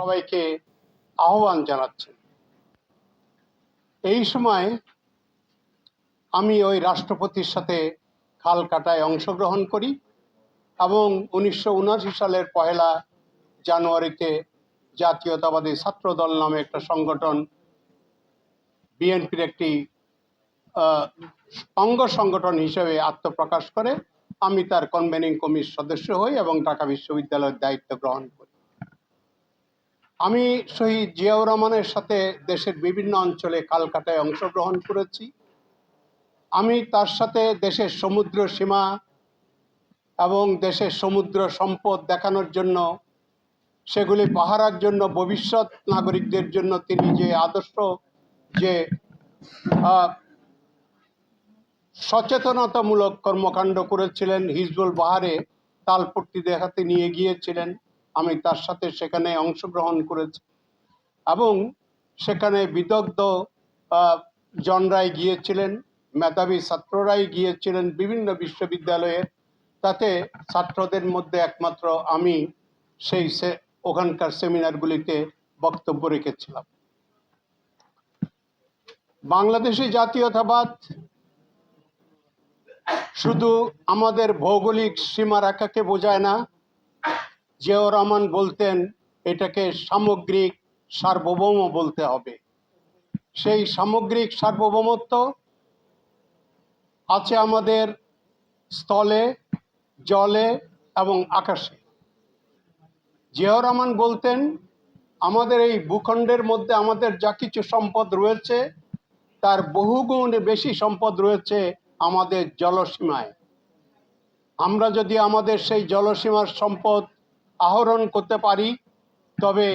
সবাইকে আহ্বান জানাচ্ছেন এই সময় আমি ওই রাষ্ট্রপতির সাথে খাল কাটায় অংশগ্রহণ করি এবং উনিশশো উনআশি সালের পহেলা জানুয়ারিতে জাতীয়তাবাদী ছাত্র দল নামে একটা সংগঠন, বিএনপির একটি অঙ্গ সংগঠন হিসেবে আত্মপ্রকাশ করে, আমি তার কনভেনিং কমিটির সদস্য হই এবং ঢাকা বিশ্ববিদ্যালয়ের দায়িত্ব গ্রহণ করি। আমি শহীদ জিয়াউর রহমানের সাথে দেশের বিভিন্ন অঞ্চলে কালকাটায় অংশগ্রহণ করেছি। আমি তার সাথে দেশের সমুদ্র সীমা এবং দেশের সমুদ্র সম্পদ দেখানোর জন্য, সেগুলি পাহারার জন্য, ভবিষ্যৎ নাগরিকদের জন্য তিনি যে আদর্শ, যে সচেতনতামূলক কর্মকাণ্ড করেছিলেন হিজবুল বাহারে, তালপট্টি দেখাতে নিয়ে গিয়েছিলেন। আমি তার সাথে সেখানে অংশগ্রহণ করেছি। এবং সেখানে বিদগ্ধ জনরাই গিয়েছিলেন, মেধাবী ছাত্ররাই গিয়েছিলেন বিভিন্ন বিশ্ববিদ্যালয়ে। তাতে ছাত্রদের মধ্যে একমাত্র আমি সেই ওখানকার সেমিনারগুলিতে বক্তব্য রেখেছিলাম। বাংলাদেশি জাতীয়তাবাদ শুধু আমাদের ভৌগোলিক সীমারেখাকে বোঝায় না জিয়াউর রহমান বলতেন, এটাকে সামগ্রিক সার্বভৌম বলতে হবে। সেই সামগ্রিক সার্বভৌমত্ব আছে আমাদের স্থলে, জলে এবং আকাশে। জিয়াউর রহমান বলতেন, আমাদের এই ভূখণ্ডের মধ্যে আমাদের যা কিছু সম্পদ রয়েছে, তার বহুগুণ বেশি সম্পদ রয়েছে আমাদের জলসীমায়। আমরা যদি আমাদের সেই জলসীমার সম্পদ আহরণ করতে পারি, তবে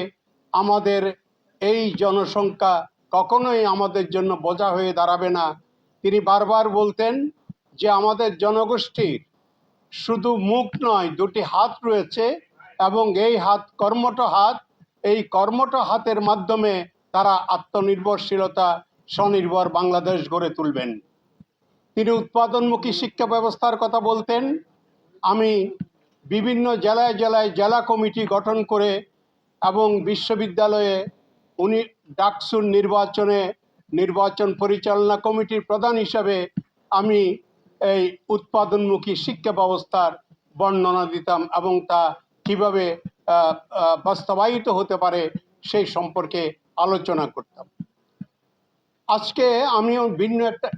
আমাদের এই জনসংখ্যা কখনোই আমাদের জন্য বোঝা হয়ে দাঁড়াবে না। তিনি বারবার বলতেন যে আমাদের জনগোষ্ঠীর শুধু মুখ নয়, দুটি হাত রয়েছে এবং এই হাত কর্মট হাত, এই কর্মট হাতের মাধ্যমে তারা আত্মনির্ভরশীলতা, স্বনির্ভর বাংলাদেশ গড়ে তুলবেন। তিনি উৎপাদনমুখী শিক্ষা ব্যবস্থার কথা বলতেন, আমি বিভিন্ন জেলায় জেলায় জেলা কমিটি গঠন করে এবং বিশ্ববিদ্যালয়ে উনি ডাকসুর নির্বাচনে নির্বাচন পরিচালনা কমিটির প্রধান হিসাবে আমি এই উৎপাদনমুখী শিক্ষা ব্যবস্থার বর্ণনা দিতাম এবং তা কীভাবে বাস্তবায়িত হতে পারে সেই সম্পর্কে আলোচনা করতাম। আজকে আমিও ভিন্ন একটা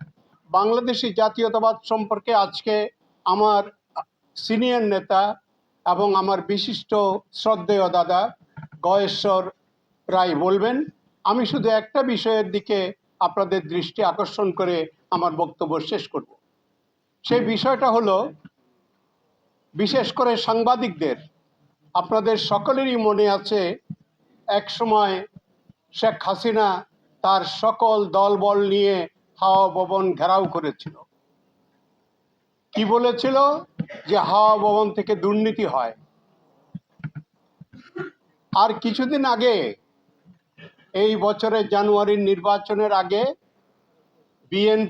বাংলাদেশি জাতীয়তাবাদ সম্পর্কে আজকে আমার সিনিয়র নেতা এবং আমার বিশিষ্ট শ্রদ্ধেয় দাদা গয়েশ্বর রায় বলবেন, আমি শুধু একটা বিষয়ের দিকে আপনাদের দৃষ্টি আকর্ষণ করে আমার বক্তব্য শেষ করব। সেই বিষয়টা হলো, বিশেষ করে সাংবাদিকদের, আপনাদের সকলেরই মনে আছে, এক সময় শেখ হাসিনা তার সকল দলবল নিয়ে হাওয়া ভবন ঘেরাও করেছিল। কি বলেছিল? যে হাওয়া ভবন থেকে দুর্নীতি হয়। আর কিছুদিন আগে, এই বছরের জানুয়ারির নির্বাচনের আগে, বিএনপি